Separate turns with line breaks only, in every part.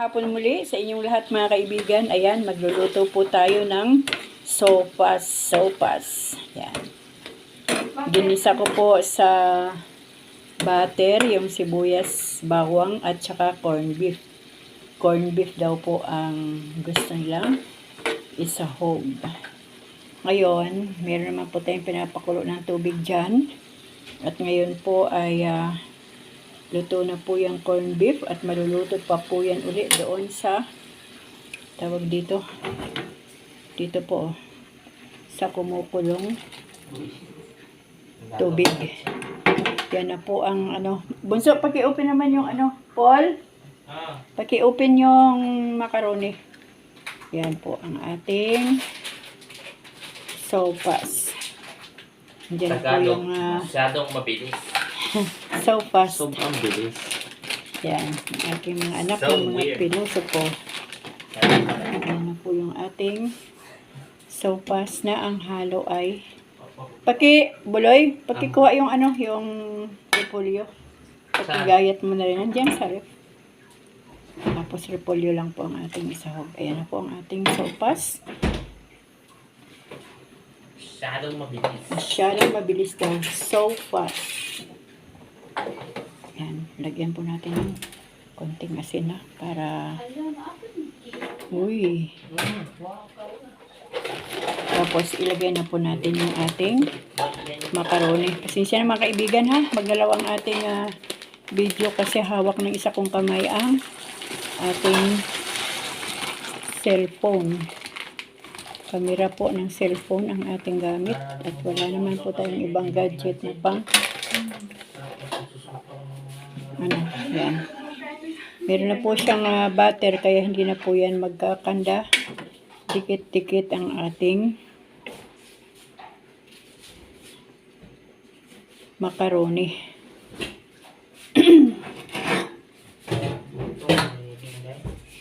hapon muli sa inyong lahat mga kaibigan. Ayan, magluluto po tayo ng sopas. Sopas. Ayan. Ginisa ko po sa butter yung sibuyas, bawang at saka corn beef. Corn beef daw po ang gusto nilang isahog. Ngayon, meron naman po tayong pinapakulo ng tubig dyan. At ngayon po ay ah, luto na po yung corn beef at maluluto pa po yan uli doon sa tawag dito. Dito po oh, sa kumukulong tubig. Yan na po ang ano. Bunso, paki-open naman yung ano. Paul, paki-open yung macaroni. Yan po ang ating sopas. Diyan po
Tagalog,
yung uh,
masyadong mabilis.
sopas.
Sobrang bilis.
Yan, aking mga anak
So
ng mga pinuso ko. Na po yung ating sopas na ang halo ay Paki, Buloy, pakikuha yung ano, yung repolyo. Pakigayat mo na rin. Nandiyan sa ref. Tapos repolyo lang po ang ating isahog. Ayan na po ang ating sopas.
Masyadong mabilis.
Masyadong mabilis daw. So fast. Yan. Lagyan po natin ng konting asin na para... Uy. Tapos ilagay na po natin yung ating macaroni. Pasensya na mga kaibigan ha. Maggalaw ang ating ah, video kasi hawak ng isa kong kamay ang ating cellphone. Kamera po ng cellphone ang ating gamit at wala naman po tayong ibang gadget na pang ano, yan. Meron na po siyang ah, butter kaya hindi na po yan magkakanda. Dikit-dikit ang ating macaroni.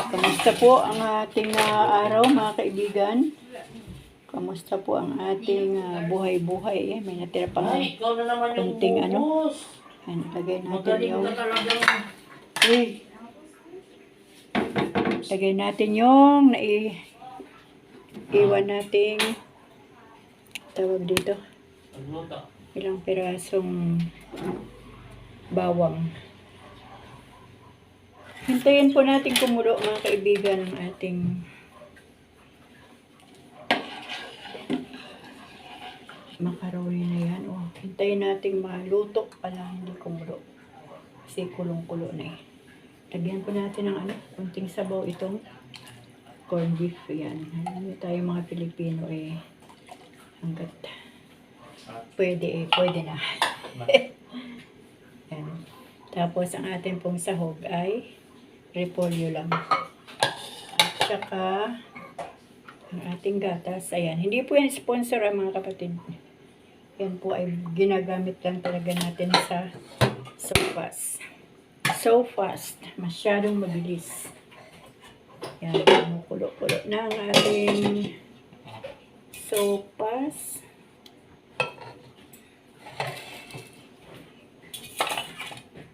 Kamusta po ang ating ah, araw mga kaibigan? Kamusta po ang ating ah, buhay-buhay? Eh, may natira
naman yung
Kunting ano? Ano, lagay natin yung. Uy. Lagay natin yung nai iwan nating tawag dito ilang pirasong bawang. Hintayin po natin kumulo mga kaibigan ng ating macaroni na yan. Oh, hintayin natin maluto pala hindi kumulo. Kasi kulong-kulo na eh. Lagyan po natin ng ano, kunting sabaw itong corned beef. Yan. Ano tayo mga Pilipino eh. Hanggat pwede eh, pwede na. Yan. Tapos ang ating pong sahog ay repolyo lang. At saka ang ating gatas. Ayan. Hindi po yan sponsor ang mga kapatid. Yan po ay ginagamit lang talaga natin sa sopas. So fast. Masyadong mabilis. Yan. Kumukulo-kulo na ang ating sopas.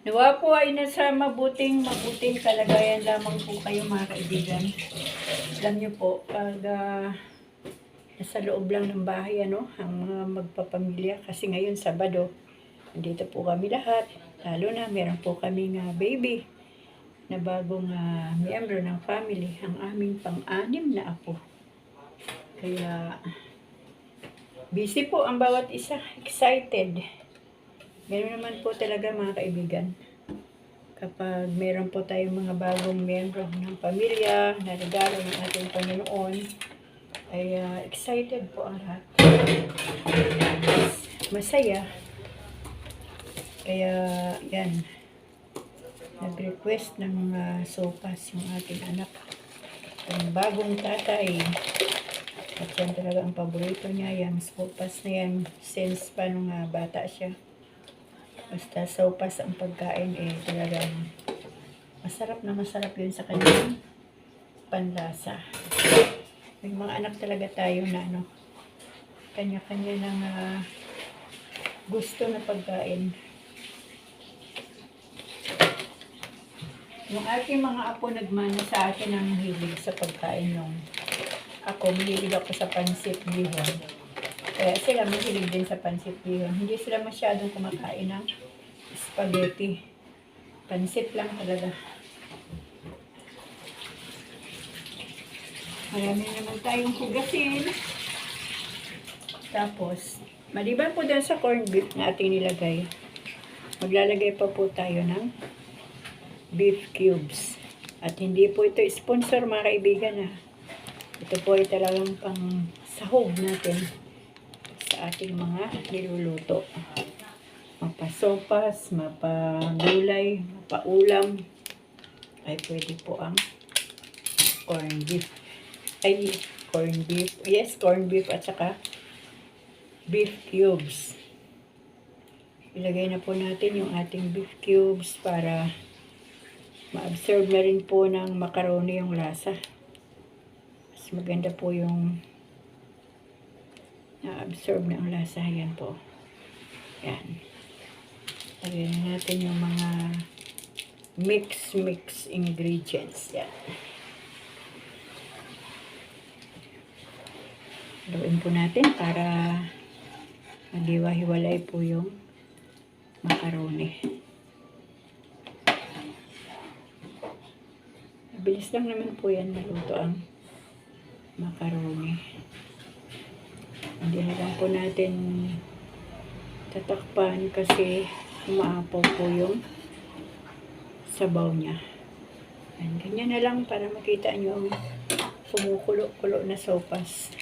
Nawa po ay nasa mabuting, mabuting kalagayan lamang po kayo mga kaibigan. Alam niyo po, pag ah, nasa loob lang ng bahay, ano, ang mga magpapamilya, kasi ngayon Sabado, dito po kami lahat. Lalo na, meron po kami nga baby na bagong ah, miyembro ng family, ang aming pang-anim na apo. Kaya, busy po ang bawat isa, excited. Meron naman po talaga mga kaibigan. Kapag meron po tayong mga bagong miyembro ng pamilya na regalo ng ating Panginoon, ay ah, excited po ang lahat. Masaya. Kaya, yan. Nag-request ng mga sopas yung ating anak. Ang bagong tatay. At yan talaga ang paborito niya, yung sopas na yan, since pa nung ah, bata siya. Basta sopas ang pagkain eh talagang masarap na masarap yun sa kanyang panlasa. May mga anak talaga tayo na ano, kanya-kanya ng ah, gusto na pagkain. Yung aking mga apo nagmana sa akin ng hilig sa pagkain nung ako, mahilig ako sa pansit bihon. Kaya sila mahilig din sa pansit bihon. Hindi sila masyadong kumakain ng spaghetti. Pansit lang talaga. Marami naman tayong hugasin. Tapos, maliban po dun sa corned beef na ating nilagay, maglalagay pa po tayo ng beef cubes. At hindi po ito sponsor mga kaibigan ha. Ito po ay talagang pang sahog natin sa ating mga niluluto. Mapasopas, mapagulay, mapaulam, ay pwede po ang corned beef. Ay, corned beef. Yes, corned beef at saka beef cubes. Ilagay na po natin yung ating beef cubes para ma-absorb na rin po ng macaroni yung lasa. Mas maganda po yung na-absorb na ang lasa. Yan po. Yan. Lagyan na natin yung mga mix-mix ingredients. Yan. Haluin po natin para madiwa-hiwalay po yung macaroni. Bilis lang naman po yan maluto ang macaroni. Hindi na lang po natin tatakpan kasi umaapaw po yung sabaw niya. Yan, ganyan na lang para makita nyo ang kumukulo-kulo na sopas.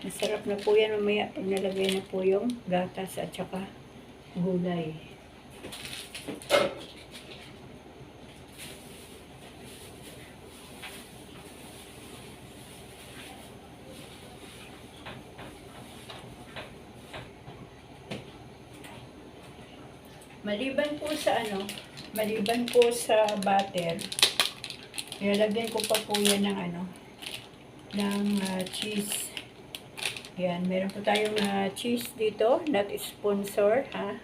Masarap na po yan mamaya pag nalagay na po yung gatas at saka gulay. Maliban po sa ano, maliban po sa butter, nilalagyan ko pa po yan ng ano, ng ah, cheese. Yan, meron po tayong ah, cheese dito, not sponsor, ha?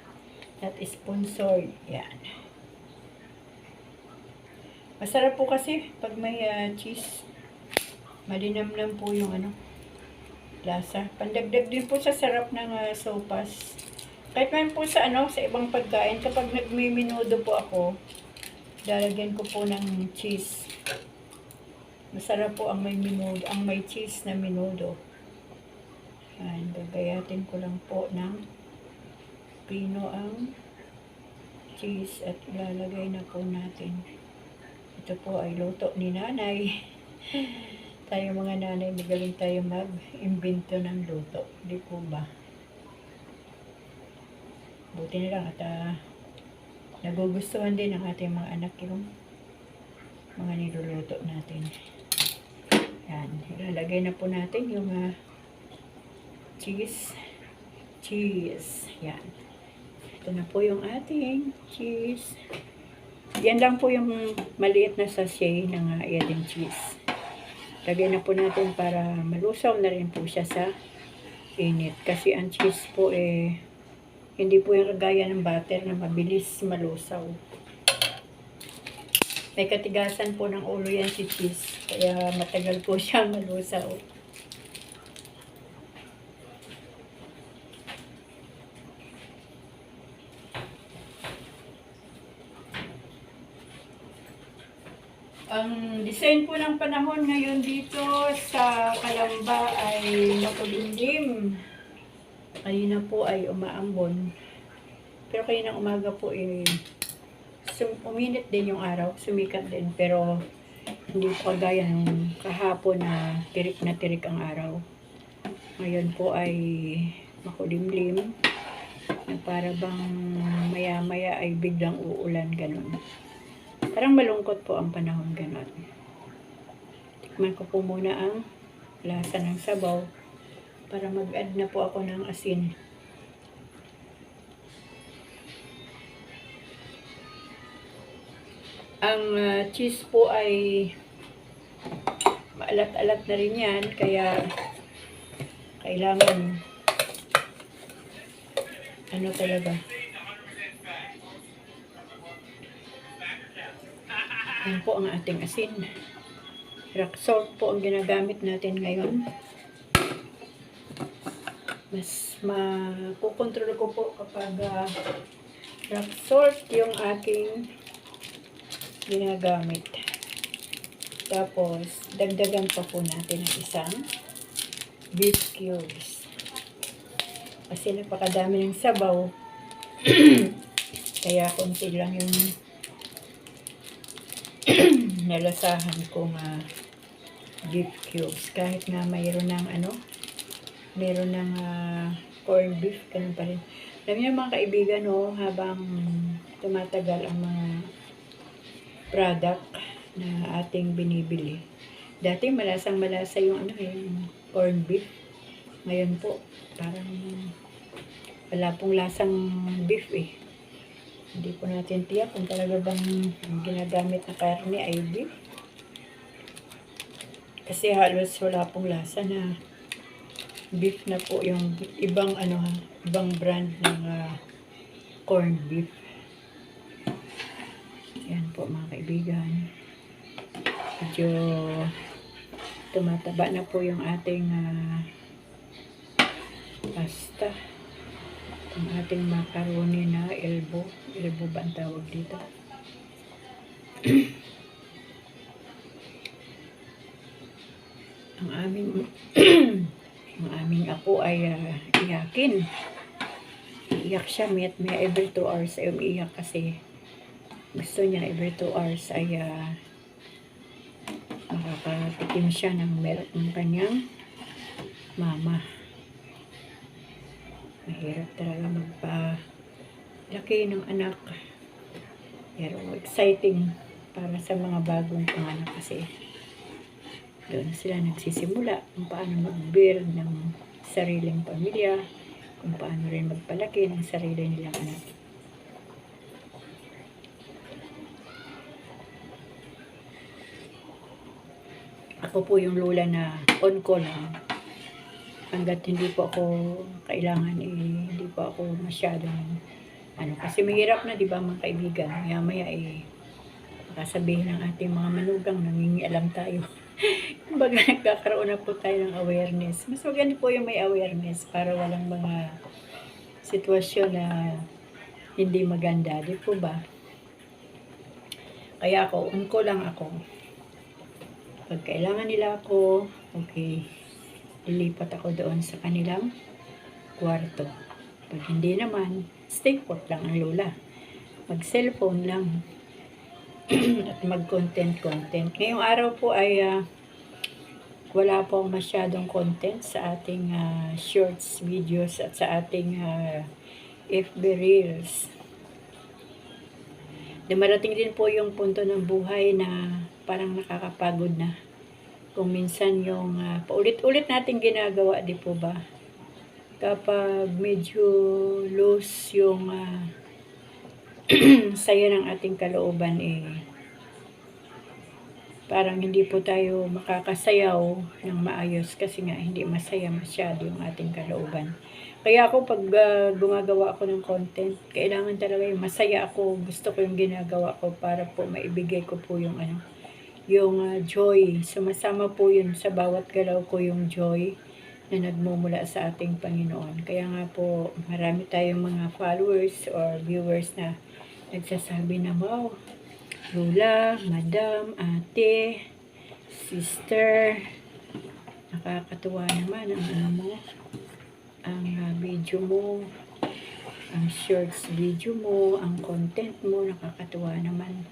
Not sponsored. Yan. Masarap po kasi pag may ah, cheese. Malinamnam po yung ano, lasa. Pandagdag din po sa sarap ng ah, sopas. Kahit man po sa ano, sa ibang pagkain, kapag nagmiminudo po ako, lalagyan ko po ng cheese. Masarap po ang may minudo, ang may cheese na minudo. Yan, gagayatin ko lang po ng pino ang cheese at ilalagay na po natin. Ito po ay luto ni nanay. tayo mga nanay, magaling tayo mag-imbento ng luto. Di po ba? Buti na lang at ah, nagugustuhan din ng ating mga anak yung mga niluluto natin. Yan, ilalagay na po natin yung ah, cheese. Cheese. Yan. Ito na po yung ating cheese. Yan lang po yung maliit na sachet ng ating cheese. Lagay na po natin para malusaw na rin po siya sa init. Kasi ang cheese po eh, hindi po yung kagaya ng butter na mabilis malusaw. May katigasan po ng ulo yan si cheese. Kaya matagal po siya malusaw. Ang design po ng panahon ngayon dito sa Kalamba ay makulimlim. Kanina po ay umaambon. Pero kanina umaga po eh, sum- uminit din yung araw, sumikat din. Pero hindi po kagaya ng kahapon na tirik na tirik ang araw. Ngayon po ay makulimlim. Na para bang maya-maya ay biglang uulan ganun. Parang malungkot po ang panahon ganon. Tikman ko po muna ang lasa ng sabaw para mag-add na po ako ng asin. Ang ah, cheese po ay maalat-alat na rin yan, kaya kailangan ano talaga Yan po ang ating asin. Rock salt po ang ginagamit natin ngayon. Mas makukontrol ko po kapag ah, rock salt yung aking ginagamit. Tapos, dagdagan pa po natin ang isang beef cubes. Kasi napakadami ng sabaw. Kaya konti lang yung nalasahan kong ah, beef cubes. Kahit nga mayroon ng ano, mayroon ng ah, corned beef, ganun pa rin. Alam niyo mga kaibigan, no, habang tumatagal ang mga product na ating binibili. Dati malasang malasa yung ano eh, yung corned beef. Ngayon po, parang wala pong lasang beef eh. Hindi po natin tiyak kung talaga bang ang ginagamit na karne ay beef. Kasi halos wala pong lasa na beef na po yung ibang ano ibang brand ng ah, corned beef. Yan po mga kaibigan. Medyo tumataba na po yung ating ah, pasta. Ang ating macaroni na elbow. Elbow ba ang tawag dito? ang aming ang aming apo ay ah, iyakin. Iyak siya, may, may every 2 hours ay umiiyak kasi gusto niya every 2 hours ay uh, makakatikim siya ng milk ng kanyang mama. Mahirap talaga magpa-laki ng anak. Pero exciting para sa mga bagong panganak kasi doon sila nagsisimula kung paano mag-build ng sariling pamilya, kung paano rin magpalaki ng sarili nilang anak. Ako po yung lola na on call lang. Hanggat hindi po ako kailangan, eh, hindi po ako masyadong ano, kasi mahirap na, di ba, mga kaibigan, maya maya, eh, makasabihin ng ating mga manugang, nangingialam tayo. Kumbaga, nagkakaroon na po tayo ng awareness. Mas maganda po yung may awareness para walang mga sitwasyon na hindi maganda. Di po ba? Kaya ako, on ko lang ako. Pag kailangan nila ako, okay, lilipat ako doon sa kanilang kwarto. Pag hindi naman, stay put lang ang lola. Mag-cellphone lang. at mag-content-content. Ngayong araw po ay ah, wala po masyadong content sa ating ah, shorts videos at sa ating ah, FB Reels. Dumarating din po yung punto ng buhay na parang nakakapagod na. Kung minsan yung ah, paulit-ulit natin ginagawa, di po ba? Kapag medyo loose yung ah, saya ng ating kalooban eh parang hindi po tayo makakasayaw ng maayos kasi nga hindi masaya masyado yung ating kalooban. Kaya ako pag ah, gumagawa ako ng content, kailangan talaga yung masaya ako, gusto ko yung ginagawa ko para po maibigay ko po yung ano, yung ah, joy. Sumasama po yun sa bawat galaw ko yung joy na nagmumula sa ating Panginoon. Kaya nga po, marami tayong mga followers or viewers na nagsasabi na, wow, Lola, Madam, Ate, Sister, nakakatuwa naman ang ano mo, ang ah, video mo, ang shorts video mo, ang content mo, nakakatuwa naman.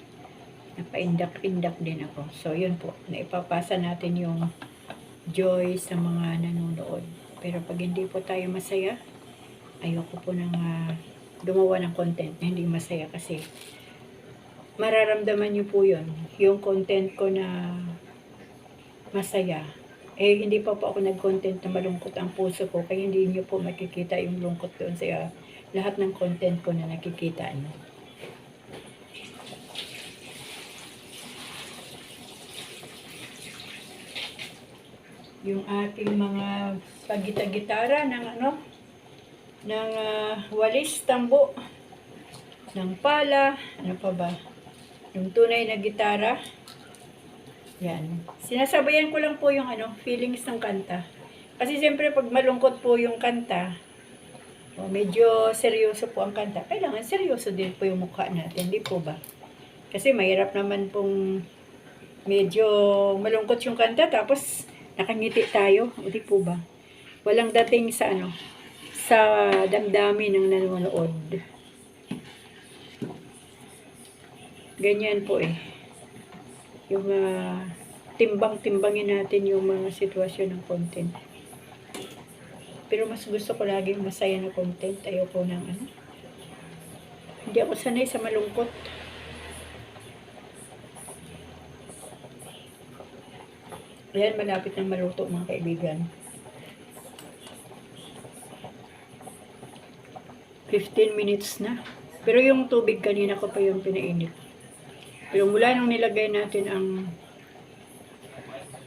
Napaindak-indak din ako. So, yun po, naipapasa natin yung joy sa mga nanonood. Pero pag hindi po tayo masaya, ayoko po nang ah, gumawa ng content na hindi masaya kasi mararamdaman niyo po yun. Yung content ko na masaya. Eh, hindi pa po ako nag-content na malungkot ang puso ko. Kaya hindi niyo po makikita yung lungkot doon sa ah, lahat ng content ko na nakikita niyo. Yung ating mga pagita-gitara ng ano, ng ah, walis, tambo, ng pala, ano pa ba? Yung tunay na gitara. Yan. Sinasabayan ko lang po yung ano, feelings ng kanta. Kasi siyempre pag malungkot po yung kanta, o medyo seryoso po ang kanta, kailangan seryoso din po yung mukha natin, di po ba? Kasi mahirap naman pong medyo malungkot yung kanta, tapos nakangiti tayo, o di po ba? Walang dating sa ano, sa damdamin ng nanonood. Ganyan po eh. Yung ah, timbang-timbangin natin yung mga sitwasyon ng content. Pero mas gusto ko laging masaya na content. Ayoko ng ano. Hindi ako sanay sa malungkot. Ayan, malapit ng maluto mga kaibigan. 15 minutes na. Pero yung tubig kanina ko pa yung pinainit. Pero mula nung nilagay natin ang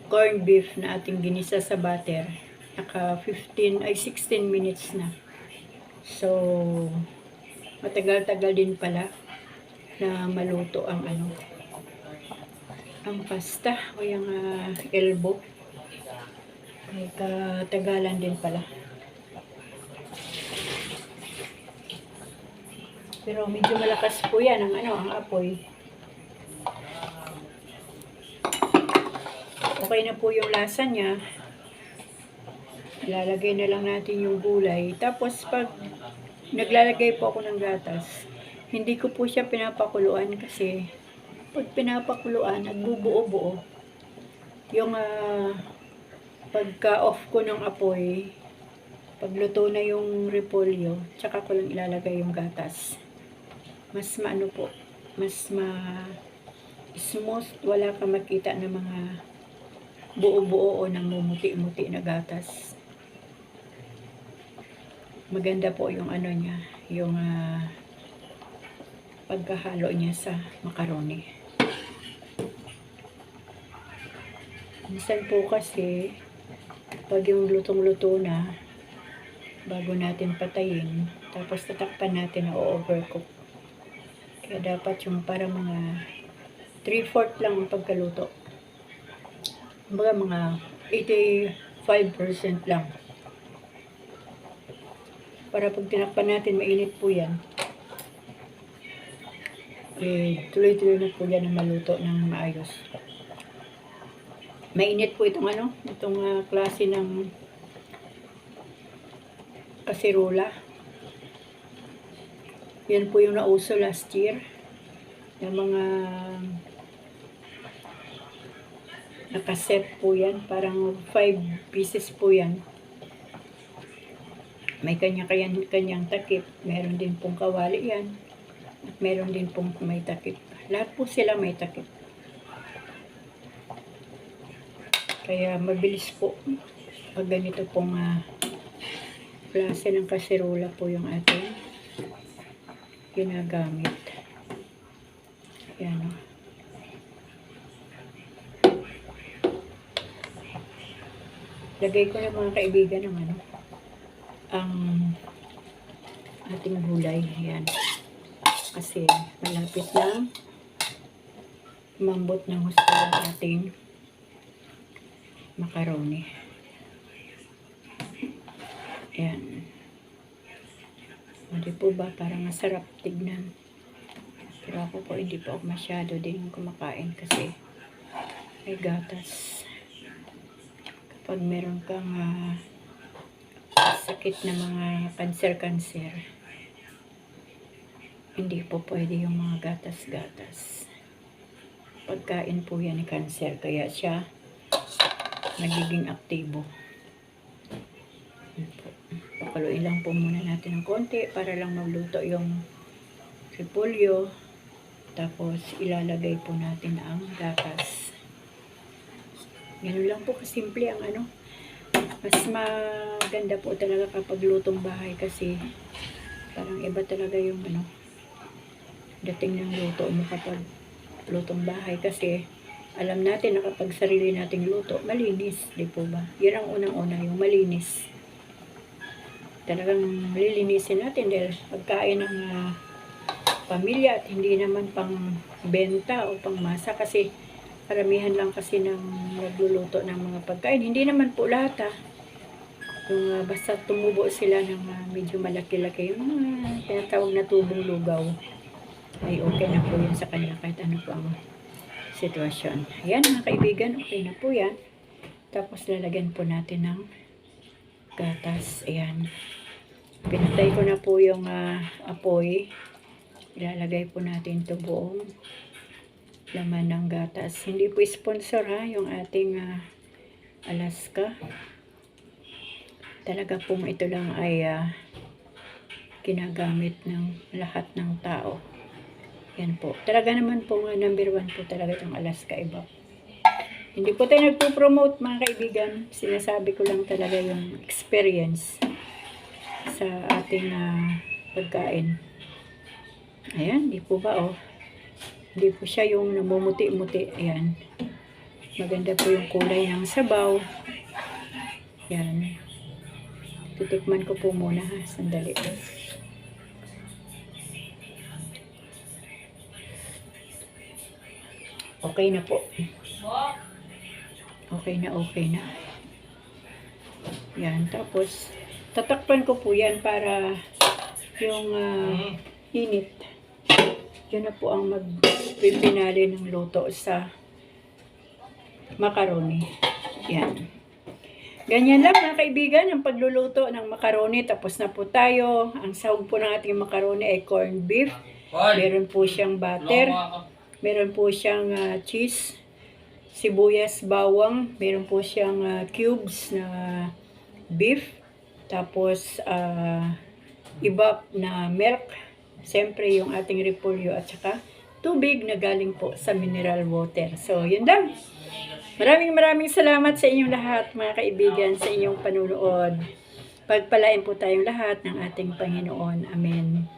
corned beef na ating ginisa sa butter, naka 15 ay 16 minutes na. So, matagal-tagal din pala na maluto ang ano ang pasta o yung ah, elbow. May katagalan din pala. Pero medyo malakas po yan ang ano, ang apoy. Okay na po yung lasa niya. Ilalagay na lang natin yung gulay. Tapos pag naglalagay po ako ng gatas, hindi ko po siya pinapakuluan kasi pag pinapakuluan, nagbubuo-buo. Yung ah, pagka-off ko ng apoy, pagluto na yung repolyo, tsaka ko lang ilalagay yung gatas. Mas maano po, mas ma smooth, wala ka makita ng mga buo-buo o namumuti-muti na gatas. Maganda po yung ano niya, yung ah, pagkahalo niya sa macaroni. Minsan po kasi, pag yung lutong-luto na, bago natin patayin, tapos tatakpan natin na overcook. Kaya dapat yung para mga 3-4 lang ang pagkaluto. Kumbaga mga 85% lang. Para pag tinakpan natin, mainit po yan. Eh, tuloy-tuloy na po yan na maluto ng maayos. Mainit po itong ano, itong ah, klase ng kasirola. Yan po yung nauso last year. Yung mga nakaset po yan. Parang 5 pieces po yan. May kanya-kanyang kanyang takip. Meron din pong kawali yan. At meron din pong may takip. Lahat po sila may takip. Kaya mabilis po pag ganito pong ah, klase ng kaserola po yung ating ginagamit. Yan o. Lagay ko na mga kaibigan ng ano, ang ating gulay. Yan. Kasi malapit lang mambot ng gusto ang ating macaroni. Yan. Hindi po ba parang masarap tignan. Pero ako po hindi po ako masyado din kumakain kasi may gatas. Kapag meron kang ah, sakit na mga cancer-cancer, hindi po pwede yung mga gatas-gatas. Pagkain po yan ni cancer, kaya siya nagiging aktibo. Pakuloyin lang po muna natin ng konti para lang magluto yung repolyo. Tapos ilalagay po natin ang gatas. Ganun lang po kasimple ang ano. Mas maganda po talaga kapag lutong bahay kasi parang iba talaga yung ano dating ng luto mo kapag lutong bahay kasi alam natin na kapag sarili nating luto, malinis, di po ba? Yan ang unang-una, yung malinis. Talagang lilinisin natin dahil pagkain ng ah, pamilya at hindi naman pang benta o pang masa kasi karamihan lang kasi ng nagluluto ng mga pagkain. Hindi naman po lahat ah. Yung ah, basta tumubo sila ng ah, medyo malaki-laki, yung mga tinatawag na tubong lugaw, ay okay na po yun sa kanila kahit ano po ang sitwasyon. Ayan mga kaibigan, okay na po yan. Tapos lalagyan po natin ng gatas. Ayan. Pinatay ko na po yung ah, apoy. Ilalagay po natin ito buong laman ng gatas. Hindi po sponsor ha, yung ating ah, Alaska. Talaga pong ito lang ay ah, ginagamit ng lahat ng tao. Yan po. Talaga naman po nga number one po talaga itong Alaska iba. Hindi po tayo nagpo-promote mga kaibigan. Sinasabi ko lang talaga yung experience sa ating ah, pagkain. Ayan, di po ba oh. Hindi po siya yung namumuti-muti. Ayan. Maganda po yung kulay ng sabaw. Yan. Titikman ko po muna ha. Sandali po. Okay na po. Okay na, okay na. Yan. Tapos, tatakpan ko po yan para yung ah, init. Yun na po ang magpipinali ng luto sa macaroni. Yan. Ganyan lang mga kaibigan ang pagluluto ng macaroni. Tapos na po tayo. Ang sahog po ng ating macaroni ay corned beef. Meron po siyang butter. Meron po siyang ah, cheese, sibuyas, bawang. Meron po siyang ah, cubes na beef. Tapos, ah, iba na milk. Siyempre, yung ating repolyo at saka tubig na galing po sa mineral water. So, yun lang. Maraming maraming salamat sa inyong lahat, mga kaibigan, sa inyong panunood. Pagpalain po tayong lahat ng ating Panginoon. Amen.